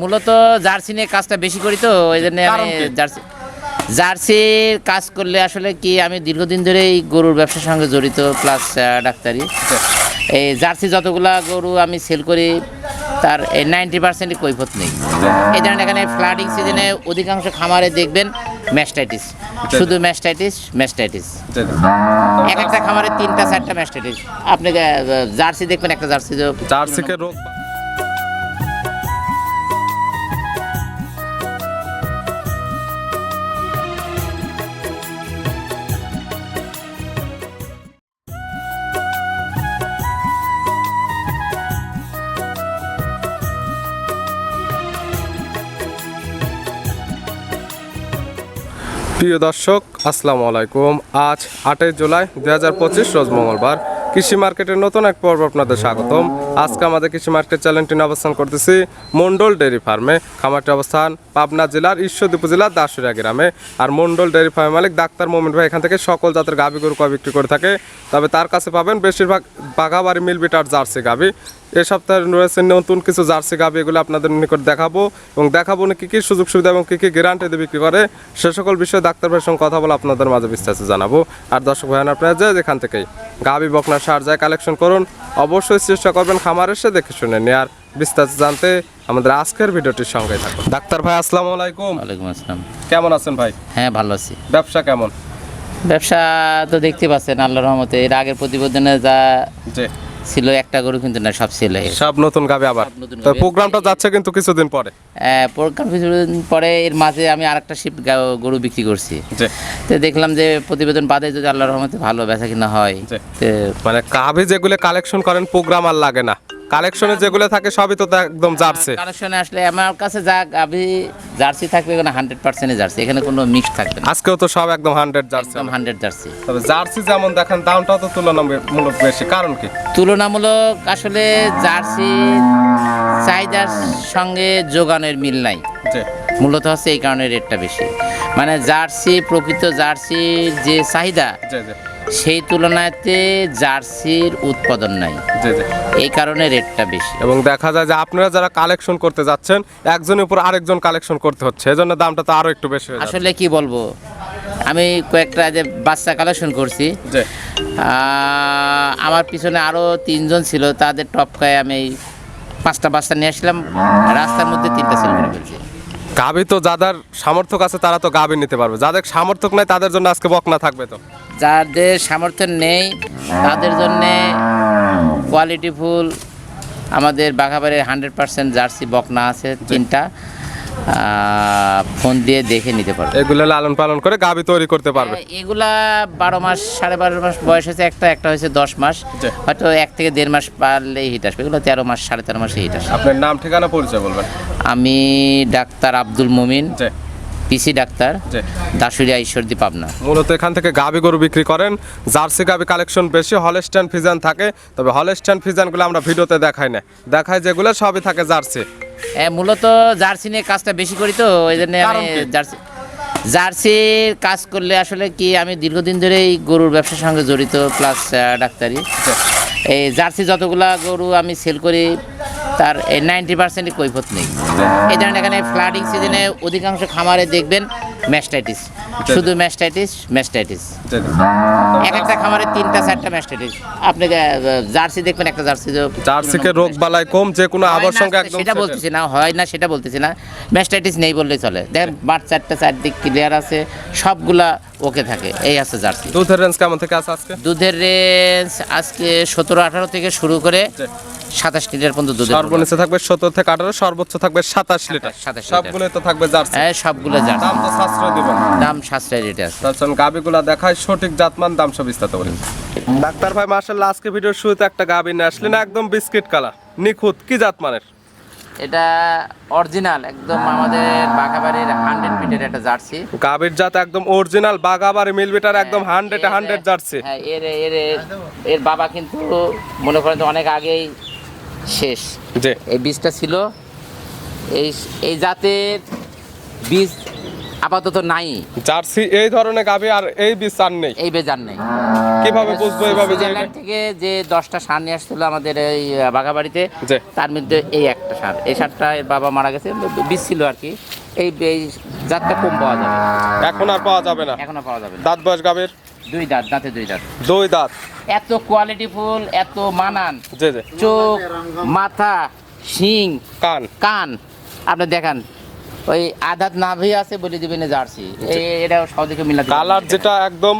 মূলত জার্সি নিয়ে কাজটা বেশি করি তো ওই জন্য আমি? জার্সি জার্সির কাজ করলে আসলে কি আমি দীর্ঘদিন ধরেই গরুর ব্যবসার সঙ্গে জড়িত প্লাস ডাক্তারি। এই জার্সি যতগুলা গরু আমি সেল করি তার এই নাইনটি পার্সেন্টই কৈফত নেই। এই ধরেন এখানে ফ্লাডিং সিজনে অধিকাংশ খামারে দেখবেন ম্যাস্টাইটিস শুধু ম্যাস্টাইটিস ম্যাস্টাইটিস এক একটা খামারে তিনটা চারটা ম্যাস্টাইটিস আপনি জার্সি দেখবেন একটা জার্সি জার্সিকে রোগ প্রিয় দর্শক, আসসালামু আলাইকুম। আজ আটই জুলাই দুই হাজার পঁচিশ রোজ মঙ্গলবার। কৃষি মার্কেটের নতুন এক পর্ব আপনাদের স্বাগতম। আজকে আমাদের কৃষি মার্কেট চ্যানেলটি অবস্থান করতেছি মন্ডল ডেয়ারি ফার্মে। খামারটি অবস্থান পাবনা জেলার ঈশ্বরদী উপজেলার দাসুরিয়া গ্রামে। আর মন্ডল ডেয়ারি ফার্মের মালিক ডাক্তার মোমিন ভাই এখান থেকে সকল জাতের গাভী গরু বিক্রি করে থাকে। তবে তার কাছে পাবেন বেশিরভাগ বাঘাবাড়ি মিল বিটার জার্সি গাভী। এ সপ্তাহে রয়েছে নতুন কিছু জার্সি গাভি এগুলো আপনাদের নিকট দেখাবো এবং দেখাবো না কী কী সুযোগ সুবিধা এবং কী কী গ্যারান্টি দিয়ে বিক্রি করে। সে সকল বিষয়ে ডাক্তার ভাইয়ের সঙ্গে কথা বলে আপনাদের মাঝে বিস্তারিত জানাব। আর দর্শক ভাইয়ান আপনারা যে যেখান থেকেই গাভি বকনা সার যায় কালেকশন করুন অবশ্যই চেষ্টা করবেন খামার এসে দেখে শুনে নেয়ার বিস্তারিত জানতে। আমাদের আজকের ভিডিওটির সঙ্গে থাকুন। ডাক্তার ভাই আসসালামু আলাইকুম। ওয়ালাইকুম আসসালাম। কেমন আছেন ভাই? হ্যাঁ ভালো আছি। ব্যবসা কেমন? ব্যবসা তো দেখতে পাচ্ছেন আল্লাহর রহমতে। এর আগের প্রতিবেদনে যা যে ছিল একটা গরু কিন্তু না সব ছিল। সব নতুন গাবে আবার। তো প্রোগ্রামটা যাচ্ছে কিন্তু কিছুদিন পরে। প্রোগ্রাম কিছুদিন পরে এর মাঝে আমি আরেকটা শিপ গরু বিক্রি করছি। তো দেখলাম যে প্রতিবেদন বাদে যদি আল্লাহর রহমতে ভালো বেচা কিনা হয়। মানে কাবে যেগুলো কালেকশন করেন প্রোগ্রাম আর লাগে না। কালেকশনে যেগুলো থাকে সবই তো একদম জার্সি। কালেকশনে আসলে আমার কাছে যা গাভি জার্সি থাকবে এখানে হান্ড্রেড পার্সেন্টই জার্সি এখানে কোনো মিক্স থাকবে না। আজকেও তো সব একদম হান্ড্রেড জার্সি একদম হান্ড্রেড জার্সি। তবে জার্সি যেমন দেখেন দামটাও তো তুলনামূলক বেশি। কারণ কি? তুলনামূলক আসলে জার্সি চাহিদার সঙ্গে যোগানের মিল নাই। মূলত হচ্ছে এই কারণে রেটটা বেশি। মানে জার্সি প্রকৃত জার্সির যে চাহিদা সেই তুলনাতে জার্সির উৎপাদন নাই। এই কারণে রেটটা বেশি। এবং দেখা যায় যে আপনারা যারা কালেকশন করতে যাচ্ছেন একজনের উপর আরেকজন কালেকশন করতে হচ্ছে। এজন্য দামটা তো আরও একটু বেশি আসলে কি বলব? আমি কয়েকটা যে বাচ্চা কালেকশন করছি আমার পিছনে আরও তিনজন ছিল তাদের টপকায় আমি পাঁচটা বাচ্চা নিয়ে আসলাম। রাস্তার মধ্যে তিনটা ফেলছি গাভি তো যাদের সামর্থক আছে তারা তো গাভি নিতে পারবে। যাদের সামর্থক নাই তাদের জন্য আজকে বকনা থাকবে তো। যাদের সামর্থ্য নেই তাদের জন্যে কোয়ালিটিফুল আমাদের বাঘাবাড়ির হান্ড্রেড পার্সেন্ট জার্সি বকনা আছে তিনটা। ফোন দিয়ে দেখে নিতে পারবে এগুলো লালন পালন করে গাভি তৈরি করতে পারবে। এগুলা বারো মাস সাড়ে বারো মাস বয়স হয়েছে একটা একটা হয়েছে দশ মাস। হয়তো এক থেকে দেড় মাস পারলেই হিট আসবে। এগুলো তেরো মাস সাড়ে তেরো মাসে হিট আসবে আপনার নাম ঠিকানা পরিচয় বলবেন। আমি doctor Abdul Mumin. PC doctor Dashuria Ishwardi Pabna. মূলত এখান থেকে গাবি গরু বিক্রি করেন। জার্সি গাবি কালেকশন বেশি হলস্টান ফিজান থাকে। তবে হলস্টান ফিজানগুলো আমরা ভিডিওতে দেখাই না। দেখাই যেগুলো সবই থাকে জার্সি। মূলত জার্সি নিয়ে কাজটা বেশি করি তো ওই জন্য আমি জার্সি জার্সির কাজ করলে আসলে কি আমি দীর্ঘদিন ধরেই গরুর ব্যবসার সঙ্গে জড়িত প্লাস ডাক্তারি। এই জার্সি যতগুলা গরু আমি সেল করি তার নাইনটি পার্সেন্টই কৈফত নেই। এই ধরেন এখানে ফ্লাডিং সিজনে অধিকাংশ খামারে দেখবেন ম্যাস্টাইটিস শুধু ম্যাস্টাইটিস ম্যাস্টাইটিস এক একটা খামারে তিনটা চারটা ম্যাস্টাইটিস আপনি জার্সি দেখবেন একটা জার্সি যে- জার্সিকে রোগ বালাই কম যে কোনো আবার সঙ্গে একদম সেটা বলতেছি না হয় না সেটা বলতেছি না। ম্যাস্টাইটিস নেই বললেই চলে। দেখেন বাট চারটা চারদিক ক্লিয়ার আছে সবগুলা ওকে থাকে। এই আছে জার্সি। দুধের রেঞ্জ কেমন থেকে আছে আজকে? দুধের রেঞ্জ আজকে সতেরো আঠারো থেকে শুরু করে সাতাশ লিটার পর্যন্ত দুধের সর্বনিচে থাকবে সত্তর থেকে আঠারো সর্বোচ্চ থাকবে সাতাশ লিটার। 27 লিটার। সবগুলো তো থাকবে জার্সি। হ্যাঁ সবগুলো জার্সি। দাম তো সাশ্রয় দিবেন। দাম সাশ্রয় রেটে আছে তাছাড়া গাবিগুলা দেখায় সঠিক জাতমান দাম সব বিস্তারিত বলি। ডাক্তার ভাই মার্শাল্লাহ আজকে ভিডিওর শুরুতে একটা গাবি নিয়ে আসলেন একদম বিস্কিট কালার নিখুঁত কি জাতমানের? এটা অরিজিনাল একদম আমাদের বাঘাবাড়ির হান্ড্রেড ফিটের একটা জার্সি। গাবির জাত একদম অরিজিনাল বাগাবাড়ি মিলবিটার একদম হান্ড্রেড হান্ড্রেড জার্সি। হ্যাঁ এর এর এর- এর বাবা কিন্তু মনে করেন অনেক আগেই শেষ। জি। এই বীজটা ছিল এই এই জাতের বীজ আপাতত নাই। জার্সি এই ধরনের গাভী আর এই বীজ আর নেই। এই বেজার নেই। কীভাবে বুঝব এইভাবে যে সুইজারল্যান্ড থেকে যে দশটা সার নিয়ে আসছিল আমাদের এই বাঘাবাড়িতে জি। তার মধ্যে এই একটা সার। এই সারটা এর বাবা মারা গেছে বীজ ছিল আর কি। এই এই জাতটা কম পাওয়া যাবে। এখন আর পাওয়া যাবে না। এখনও পাওয়া যাবে না। দাঁত বয়স গাভীর? দুই দাঁত দাঁতে দুই দাঁত। দুই দাঁত। এত কোয়ালিটি ফুল এত মানান। চোখ মাথা শিং কান। কান। আপনি দেখান। ওই আধাত নাভি আছে বলে দিবেন জার্সি। এই এটা সহজে মিলাতে মিলা কালার যেটা একদম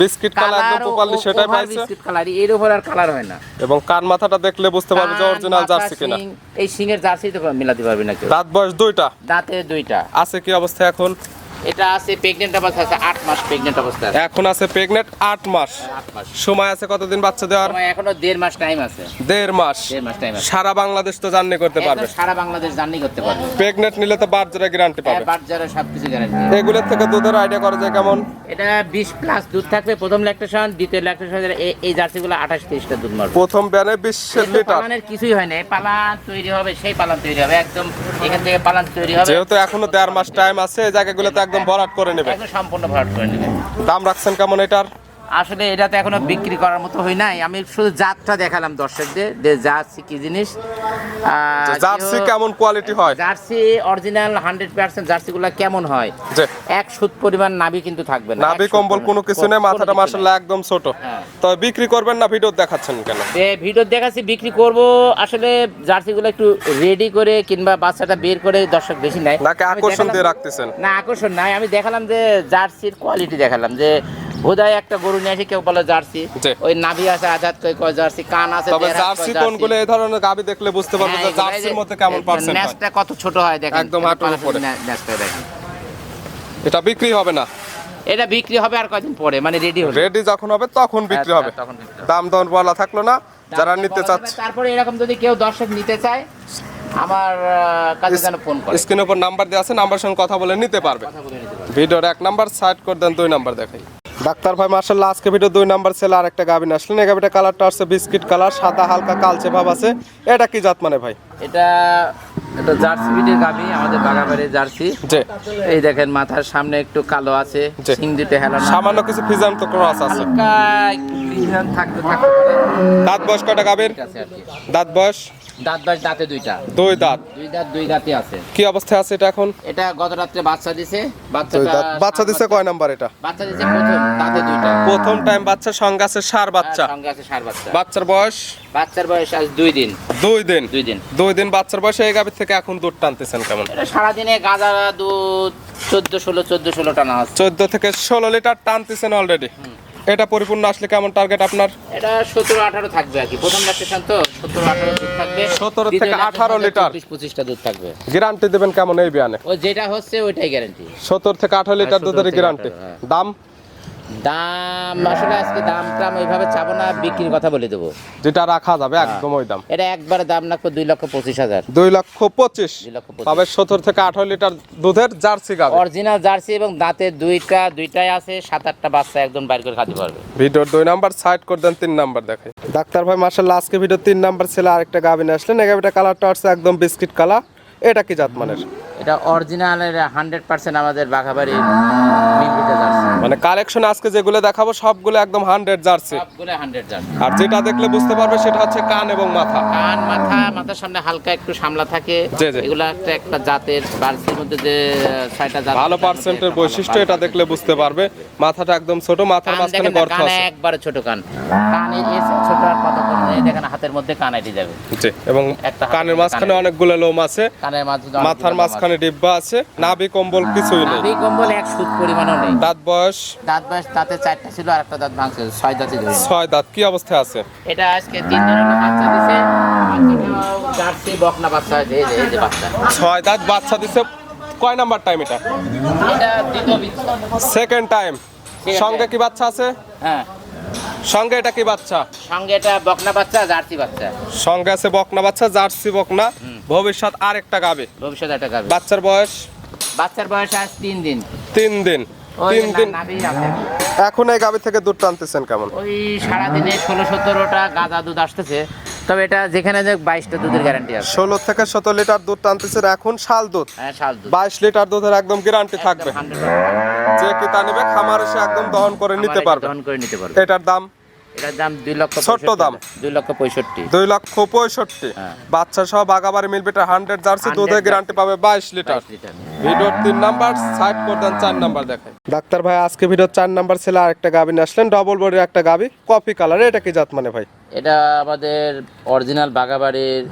বিস্কিট কালার একদম পপালি প্রপারলি সেটাই পাইছে। বিস্কিট কালারের উপর আর কালার হয় না। এবং কান মাথাটা দেখলে বুঝতে পারবে যে অরিজিনাল জার্সি কিনা। এই সিং এর জার্সি তো মিলাতে পারবে না কেউ। দাঁত বয়স দুইটা। দাঁতে দুইটা। আছে কি অবস্থা এখন? এটা আছে প্রেগনেন্ট অবস্থা আছে আট মাস প্রেগনেন্ট অবস্থা এখন আছে প্রেগনেন্ট আট মাস। আট মাস। সময় আছে কতদিন বাচ্চা দেওয়ার? সময় এখনও দেড় মাস টাইম আছে। দেড় মাস। দেড় মাস টাইম আছে। সারা বাংলাদেশ তো জার্নি করতে পারবে। সারা বাংলাদেশ জার্নি করতে পারবে। প্রেগনেন্ট নিলে তো বার গ্যারান্টি পাবে। যারা সবকিছু গ্যারান্টি এগুলোর থেকে দুধের আইডিয়া করা যায় কেমন? এটা বিশ প্লাস দুধ থাকবে। প্রথম ল্যাকটেশন দ্বিতীয় ল্যাকটেশন এই জার্সিগুলো আঠাশ তেইশটা দুধ মারবে। প্রথম ব্যানে বিশ কিন্তু লিটার। পালানের কিছুই হয় না। পালান তৈরি হবে সেই পালান তৈরি হবে। একদম এখান থেকে পালান তৈরি হবে। যেহেতু এখনও দেড় মাস টাইম আছে এই জায়গাগুলোতে একদম ভরাট করে নেবে। একদম সম্পূর্ণ ভরাট করে নেবে। দাম রাখছেন কেমন এটার? আসলে এটা তো এখনও বিক্রি করার মতো হয় নাই। আমি শুধু জাতটা দেখালাম দর্শকদের যে জার্সি কি জিনিস। জার্সি কেমন কোয়ালিটি হয়? জার্সি অরিজিনাল হান্ড্রেড পার্সেন্ট জার্সিগুলো কেমন হয়? এক সুত পরিমাণ নাভি কিন্তু থাকবে না। নাভি কম্বল কোনো কিছু নেই মাথাটা মাসাল্লাহ একদম ছোট। হ্যাঁ। তো বিক্রি করবেন না ভিডিও দেখাচ্ছেন কেন? ভিডিও দেখাচ্ছি বিক্রি করব। আসলে জার্সিগুলো একটু রেডি করে কিংবা বাচ্চাটা বের করে দর্শক বেশি নাই নাকি আকর্ষণ দিয়ে রাখতেছেন? না আকর্ষণ নাই। আমি দেখালাম যে জার্সির কোয়ালিটি দেখালাম যে বোধহয় একটা গরু নিয়ে এসে কেউ বলে জার্সি। ওই নাভি আছে আজাদ কই কয় জার্সি কান আছে তবে জার্সি জার্সি। কোনগুলো এই ধরনের গাবি দেখলে বুঝতে পারবে হ্যাঁ, যে জার্সির যে- মধ্যে কেমন পার্সেন্ট হয়। কত ছোট হয় দেখেন একদম হাঁটুর উপরে। ন্যাসটা দেখেন। এটা বিক্রি হবে না। এটা বিক্রি হবে আর কয়দিন পরে মানে রেডি হবে রেডি যখন হবে তখন বিক্রি হবে। আচ্ছা, তখন বিক্রি হবে। দাম দর বলা থাকল না যারা নিতে চাচ্ছে তারপরে এরকম যদি কেউ দর্শক নিতে চায় আমার কাছে যেন ফোন করে। স্ক্রিনের উপর নাম্বার দেওয়া আছে নাম্বার সঙ্গে কথা বলে নিতে পারবে। কথা বলে নিতে পারবে। ভিডিওর এক নাম্বার সাইড করে দেন দুই নাম্বার দেখাই। ডাক্তার ভাই, মার্শাল্লাহ, আজকে ভিডিও দুই নাম্বার ছেলে আর একটা গাভিন আসলেন। এই গাভিটা কালারটা আসছে বিস্কিট কালার সাদা, হালকা, কালচে ভাব আছে। এটা কি জাত মানে ভাই? এটা এটা জার্সি বিটের গাভি আমাদের বাগাবাড়ির জার্সি। এই দেখেন মাথার সামনে একটু কালো আছে জি। সিং দুটো হেলানো সামান্য কিছু ফিজান তো ক্রস আছে। হালকা একটু থাকতে থাকতে দাঁত বয়স কয়টা দাঁত বয়স? দাঁত বাস দাঁতে দুইটা। দুই দাঁত। দুই দাঁত দুই দাঁতে আছে। কি অবস্থায় আছে এটা এখন? এটা গত রাত্রে বাচ্চা দিছে। বাচ্চাটা বাচ্চা দিছে কয় নাম্বার এটা? বাচ্চা দিছে প্রথম দাঁতে দুইটা। প্রথম টাইম বাচ্চা সঙ্গে আছে সার বাচ্চা। সঙ্গে আছে সার বাচ্চা। বাচ্চার বয়স? বাচ্চার বয়স আজ দুই দিন। দুই দিন। দুই দিন। দুই দিন বাচ্চার বয়সে এই গাভীর থেকে এখন দুধ টানতেছেন কেমন? এটা সারাদিনে গাঁজা দুধ চোদ্দ ষোলো চোদ্দ ষোলো টানা হচ্ছে চোদ্দ থেকে ষোলো লিটার টানতেছেন অলরেডি এটা পরিপূর্ণ আসলে কেমন টার্গেট আপনার? এটা সতেরো আঠারো থাকবে আর কি। প্রথম ল্যাকটেশন তো সতেরো আঠারো দুধ থাকবে। 17 দ্বিতীয় থেকে আঠারো লিটার। চব্বিশ পঁচিশটা দুধ থাকবে। গ্যারান্টি দেবেন কেমন এই বিয়ানে? ও যেটা হচ্ছে ওইটাই গ্যারান্টি সত্তর থেকে আঠারো লিটার 17 দুধের গ্যারান্টি 18 হ্যাঁ। দাম? দাম আসলে আজকে দাম টাম ওইভাবে চাবো না বিক্রির কথা বলে দেবো। যেটা রাখা যাবে হ্যাঁ। একদম ওই দাম। এটা একবারে দাম রাখব দুই লক্ষ পঁচিশ হাজার। দুই লক্ষ পঁচিশ। তবে থেকে আঠারো লিটার দুধের জার্সি গাবে অরিজিনাল জার্সি এবং দাঁতে দুইটা দুইটাই আছে সাত আটটা বাচ্চা একদম বাইর করে খাতে পারবে। ভিডিওর দুই নাম্বার সাইড করে দেন তিন নাম্বার দেখে ডাক্তার ভাই মার্শাল্লাহ আজকে ভিডিও তিন নাম্বার ছেলে আরেকটা গাবিনে আসলেন। এই গাবিটা কালারটা আসছে একদম বিস্কিট কালার এটা কি জাত মানের এটা অরিজিনালের হান্ড্রেড পার্সেন্ট আমাদের জার্সি। মানে কালেকশন আজকে যেগুলো দেখাবো সবগুলো একদম হান্ড্রেড জার্সি। সবগুলো হান্ড্রেড জার্সি। আর যেটা দেখলে বুঝতে পারবে সেটা হচ্ছে কান এবং মাথা। কান মাথা মাথার সামনে হালকা একটু সামলা থাকে। এগুলো একটা একটা জাতের বার্সির মধ্যে যে ছয়টা জাত ভালো পার্সেন্টের বৈশিষ্ট্য এটা দেখলে বুঝতে পারবে। মাথাটা একদম ছোট মাথার মাঝখানে গর্ত আছে। একবারে ছোট কান। কান এই ছোট আর কত দেখেন হাতের মধ্যে কান যাবে? এবং একটা কানের মাঝখানে অনেকগুলো লোম আছে কানের মাঝে মাথার মাঝখানে ডিব্বা আছে নাভি কম্বল কিছুই নেই। নাভি কম্বল এক সুত পরিমাণও নেই। দাঁত বয়স? দাঁত বয়স দাঁতে চারটা ছিল আর একটা দাঁত ভাঙছে ছয় দাঁতে ছয় দাঁত কি অবস্থায় আছে? এটা আজকে তিন বাচ্চা দিছে। জার্সি বকনা বাচ্চা এই যে এই যে বাচ্চা। ছয় দাঁত বাচ্চা দিছে কয় নাম্বার টাইম এটা? এটা দ্বিতীয় সেকেন্ড টাইম সঙ্গে কি বাচ্চা আছে? হ্যাঁ। সঙ্গে এটা কি বাচ্চা? সঙ্গে এটা বকনা বাচ্চা জার্সি বাচ্চা। সঙ্গে আছে বকনা বাচ্চা জার্সি বকনা। ভবিষ্যৎ আরেকটা গাবে। ভবিষ্যৎ একটা গাবে। বাচ্চার বয়স? বাচ্চার বয়স আজ তিন দিন। তিন দিন। তিন দিন। এখন এই গাবে থেকে দুধ টানতেছেন কেমন? ওই সারাদিনে ষোলো সতেরোটা গাঁদা দুধ আসতেছে। তবে এটা যেখানে যাক বাইশটা দুধের গ্যারান্টি আছে। ষোলো থেকে সতেরো লিটার দুধ টানতেছে এখন শাল দুধ। হ্যাঁ শাল দুধ। বাইশ লিটার দুধের একদম গ্যারান্টি থাকবে। যে কি তা নিবে খামার এসে একদম দহন করে নিতে পারবে। দহন করে নিতে পারবে। এটার দাম এটার দাম দুই লক্ষ ছোট্ট দাম। দুই লক্ষ পঁয়ষট্টি। দুই লক্ষ পঁয়ষট্টি। হ্যাঁ। বাচ্চা সহ বাগাবাড়ি মিলবে হান্ড্রেড জার্সি 100 গ্যারান্টি পাবে বাইশ লিটার। ভিডিওর তিন নাম্বার সাইড করতেন চার নাম্বার দেখাই। ডাক্তার ভাই আজকে ভিডিওর চার নাম্বার ছেলে আরেকটা গাবি নিয়ে আসলেন। ডবল বডির একটা গাবি। কফি কালার এটা কি জাত মানে ভাই? এটা আমাদের অরিজিনাল বাগাবাড়ির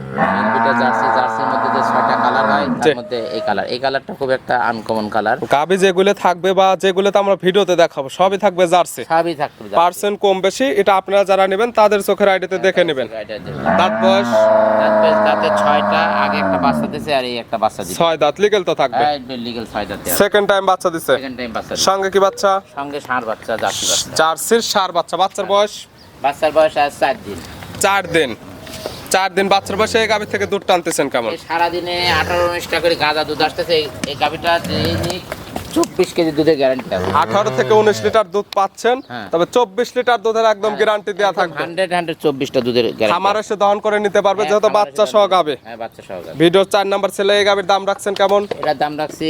ইনভিটা জার্সি। জার্সির মধ্যে যে ছয়টা কালার হয় তার মধ্যে এই কালার এই কালারটা খুব একটা আনকমন কালার গাবি যেগুলো থাকবে বা যেগুলোতে আমরা ভিডিওতে দেখাবো সবই থাকবে জার্সি। সবই থাকবে পার্সেন্ট কম বেশি এটা আপনারা যারা নেবেন তাদের চোখের আইডিতে দেখে নেবেন। দাঁত বয়স? তাতে ছয়টা আগে একটা বাচ্চা দিছে আর এই একটা বাচ্চা দিছে। ছয় দাঁত লিগেল তো থাকবে। লিগেল ছয় দাঁতে সেকেন্ড টাইম বাচ্চা দিছে। সেকেন্ড টাইম বাচ্চা সঙ্গে কি বাচ্চা? সঙ্গে ষাঁড় বাচ্চা জার্সি বাচ্চা। জার্সির সার বাচ্চা। বাচ্চার বয়স? বাচ্চার বয়স আজ চার দিন। চার দিন। চার দিন বাচ্চার বয়সে এই গাভি থেকে দুধ টানতেছেন কেমন? সারাদিনে আঠারো উনিশটা করে গাঁদা দুধ আসতেছে। এই- গাভিটা চব্বিশ কেজি দুধের গ্যারান্টি আছে। আঠারো থেকে উনিশ লিটার দুধ পাচ্ছেন হ্যাঁ। তবে চব্বিশ লিটার দুধের একদম গ্যারান্টি দেওয়া থাকবে। হান্ড্রেড হান্ড্রেড চব্বিশটা দুধের গ্যারান্টি খামার এসে দহন করে নিতে পারবে যেহেতু বাচ্চা সহ গাবে হ্যাঁ বাচ্চা সহ গাবে ভিডিও চার নাম্বার ছেলে এই গাবির দাম রাখছেন কেমন? এটার দাম রাখছি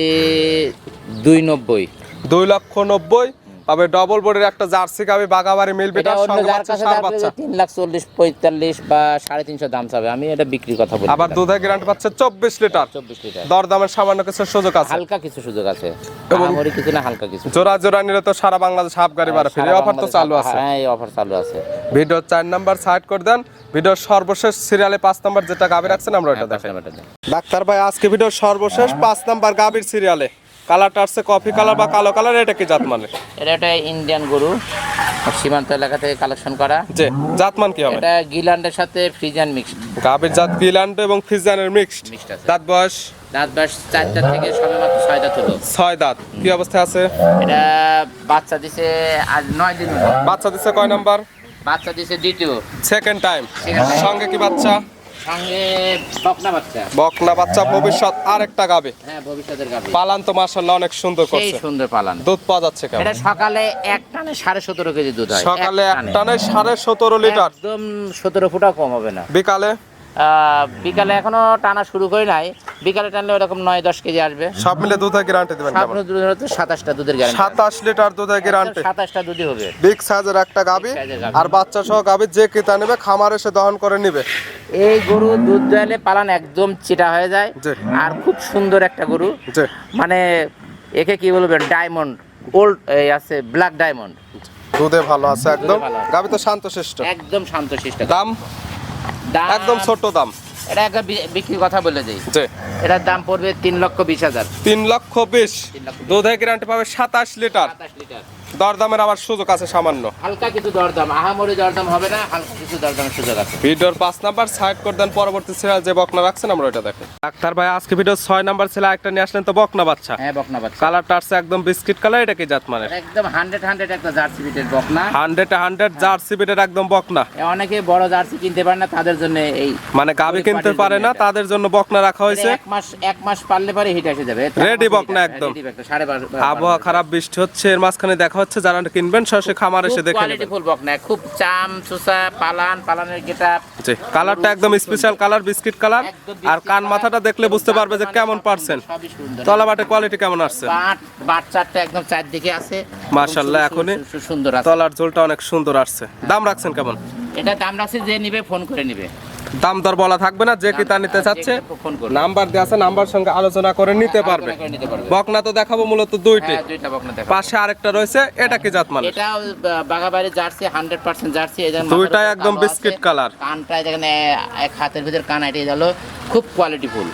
দুই নব্বই। দুই লক্ষ নব্বই। তবে ডবল বডির একটা জার্সি গাবি বাগাবাড়ি মিলবে এটা অন্য যার বাচ্চা কাছে বাচ্চা যে তিন লাখ চল্লিশ পঁয়তাল্লিশ বা সাড়ে তিনশো দাম চাবে আমি এটা বিক্রির কথা বলি আবার দুধের গ্যারান্টি পাচ্ছে চব্বিশ লিটার চব্বিশ লিটার দর দামের সামান্য কিছু সুযোগ আছে হালকা কিছু সুযোগ আছে আহামরি কিছু না হালকা কিছু জোড়া জোড়া নিলে তো সারা বাংলাদেশ হাফ গাড়ি ভাড়া ফ্রি অফার তো চালু আছে হ্যাঁ এই অফার চালু আছে ভিডিও চার নাম্বার সাইড করে দেন ভিডিওর সর্বশেষ সিরিয়ালে পাঁচ নাম্বার যেটা গাবি রাখছেন আমরা ওটা দেখাই ডাক্তার ভাই আজকে ভিডিওর সর্বশেষ পাঁচ নাম্বার গাবির সিরিয়ালে কালারটা আসছে কফি কালার বা কালো কালার এটা কি জাতমান এটা একটা ইন্ডিয়ান গরু সীমান্ত এলাকা থেকে কালেকশন করা। যে জাতমান কি হবে? এটা গিলান্ডের সাথে ফ্রিজান মিক্স গাবির জাত গিল্যান্ড এবং ফিজানের মিক্সড দাঁত বয়স? দাঁত বাস চারটা থেকে সবে মাত্র ছয় দাঁত হলো। ছয় দাঁত। কি অবস্থায় আছে? এটা বাচ্চা দিছে আজ নয় দিন। বাচ্চা দিচ্ছে কয় নাম্বার? বাচ্চা দিছে দ্বিতীয়। সেকেন্ড টাইম সঙ্গে কি বাচ্চা? সঙ্গে বকনা বাচ্চা। বকনা বাচ্চা ভবিষ্যৎ আরেকটা গাবে। হ্যাঁ ভবিষ্যতের গাবে। পালান তো অনেক সুন্দর সেই সুন্দর পালান। দুধ পাওয়া যাচ্ছে কেমন? এটা সকালে এক টানে কেজি দুধ হয়। সকালে এক টানে। সাড়ে সতেরো লিটার। একদম সতেরো ফুটা কম হবে না। বিকালে? বিকালে এখনও টানা শুরু করি নাই। বিকালে টানলে ওরকম নয় দশ কেজি আসবে। সব মিলে দুধের গ্যারান্টি দেবেন কেমন? স্বপ্ন দুধের হচ্ছে সাতাশটা দুধের গ্যারান্টি সাতাশ লিটার দুধের গ্যারান্টি সাতাশটা দুধই হবে। বিগ সাইজের একটা গাবি আর বাচ্চা সহ গাবি যে কিতা নেবে খামার এসে দহন করে নিবে। এই গরু দুধ দোয়ালে পালান একদম চিটা হয়ে যায়। আর খুব সুন্দর একটা গরু। মানে একে কি বলবে ডায়মন্ড ওল্ড আছে ব্ল্যাক ডায়মন্ড দুধে ভালো আছে একদম। গাবি তো শান্তশিষ্ট। একদম শান্তশিষ্ট। দাম? একদম ছোট দাম। এটা একটা বিক্রির কথা বলে দিই। এটার দাম পড়বে তিন লক্ষ বিশ হাজার। তিন লক্ষ বিশ। দুধে গ্যারান্টি পাবে সাতাশ লিটার। সাতাশ লিটার। দরদামের আবার সুযোগ আছে সামান্য। হালকা কিছু দরদাম আহামরি দরদাম হবে না হালকা কিছু দরদামের সুযোগ আছে। ভিডিওর পাঁচ নাম্বার সাইড করে দেন পরবর্তী সিরিয়াল যে বকনা রাখছেন আমরা ওইটা দেখি ডাক্তার ভাই আজকে ভিডিও ছয় নাম্বার ছেলে একটা নিয়ে আসলেন তো বকনা বাচ্চা। হ্যাঁ বকনা বাচ্চা। কালারটা আসছে একদম বিস্কিট কালার এটা কি জাত মানে? একদম হান্ড্রেড হান্ড্রেড একটা জার্সি বিটের বকনা। হান্ড্রেড হান্ড্রেড জার্সি বিটের একদম বকনা। অনেকে বড় জার্সি কিনতে পারে না তাদের জন্য এই মানে গাবি কিনতে পারে না তাদের জন্য বকনা রাখা হয়েছে। এক মাস এক মাস পারলে পরে হিট এসে যাবে। বকনা একদম। রেডি বকনা বারো আবহাওয়া খারাপ বৃষ্টি হচ্ছে এর মাঝখানে দেখা হচ্ছে যারা কিনবেন সরাসরি খামার এসে দেখে কোয়ালিটি ফুল বকনা খুব চাম চুষা পালান পালানের গেটআপ জি কালারটা একদম স্পেশাল কালার বিস্কিট কালার আর কান মাথাটা দেখলে বুঝতে পারবে যে কেমন সুন্দর। তলাবাটে কোয়ালিটি কেমন আসছে? বাট বাট চারটা একদম চারদিকে আছে। মাশাআল্লাহ, এখনই সুন্দর আছে। তলার ঝোলটা অনেক সুন্দর আসছে। দাম রাখছেন কেমন? এটা দাম রাখছে যে নিবে ফোন করে নিবে। দাম দর বলা থাকবে না যে কি নিতে চাচ্ছে নাম্বার দেওয়া আছে নাম্বার সঙ্গে আলোচনা করে নিতে পারবে। বকনা তো দেখাবো মূলত দুইটি। হ্যাঁ দুইটা পাশে আরেকটা রয়েছে এটা কি জাত মানে এটাও বা- বাগাবাড়ি জার্সি হান্ড্রেড পার্সেন্ট জার্সি এই দুইটাই একদম বিস্কিট কালার। কানটা যেখানে এক হাতের ভিতর কান এটে গেল খুব কোয়ালিটি ফুল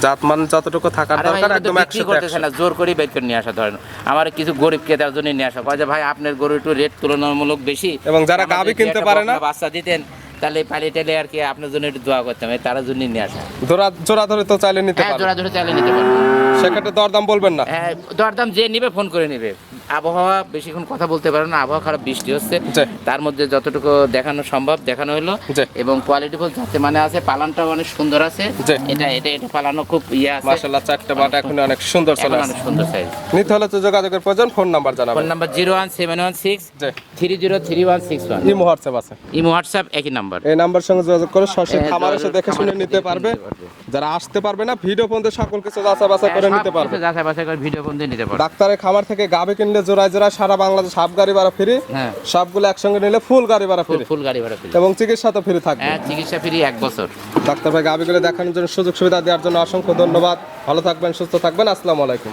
জাত মান যতটুকু থাকার দরকার একদম বিক্রি একশো করতেছে না জোর করে বের করে নিয়ে আসা ধরেন আমার কিছু গরিব ক্রেতার জন্য নিয়ে আসা। কয় যে ভাই আপনার গরু একটু রেট তুলনামূলক বেশি এবং যারা গাভী কিনতে পারে না- বাচ্চা দিতেন তাহলে পালিয়ে টালে আর কি আপনার জন্য একটু দোয়া করতাম হবে তারা জন্য নিয়ে আসা জোড়া জোড়া ধরে তো চাইলে নিতে হ্যাঁ পারবে জোড়া ধরে চাইলে নিতে পারব সেক্ষেত্রে দরদাম বলবেন না। হ্যাঁ দরদাম যে নিবে ফোন করে নিবে। আবহাওয়া বেশিক্ষণ কথা বলতে পারো না আবহাওয়া খারাপ বৃষ্টি হচ্ছে। তার মধ্যে যতটুকু দেখানো সম্ভব দেখানো হলো। এবং কোয়ালিটিফুল যাতে মানে আছে পালানটাও অনেক সুন্দর আছে। এটা এটা এটা পালানো খুব ইয়ে আছে। মাশাআল্লাহ চারটে বাট এখন অনেক সুন্দর চলে আসছে অনেক সুন্দর সাইজ নিতে হলে তো যোগাযোগের প্রয়োজন phone number phone number zero one seven one six জি। Three zero three one six one. Imo WhatsApp আছে। ইমো হোয়াটসঅ্যাপ একই নাম্বার। এই নাম্বার সঙ্গে যোগাযোগ করে সরাসরি হ্যাঁ, খামার এসে দেখে শুনে নিতে পারবে। যারা আসতে পারবে না ভিডিও পর্যন্ত সকল কিছু যাচাই বাছাই করে নিতে পারবে। যাচাই বাছাই করে ভিডিও বন্ধু নিতে পারবে। ডাক্তারের খামার থেকে গাবে কিনলে জোড়ায় জোড়ায় সারা বাংলাদেশ হাফ গাড়ি ভাড়া ফ্রি হ্যাঁ। সবগুলো একসঙ্গে নিলে ফুল গাড়ি ভাড়া ফ্রি ফুল গাড়ি ভাড়া ফ্রি এবং চিকিৎসা তো ফ্রি থাকবে। হ্যাঁ চিকিৎসা ফ্রি এক বছর। ডাক্তার ভাই গাবিগুলো দেখানোর জন্য সুযোগ সুবিধা দেওয়ার জন্য অসংখ্য ধন্যবাদ। ভালো থাকবেন সুস্থ থাকবেন। আসসালামু আলাইকুম।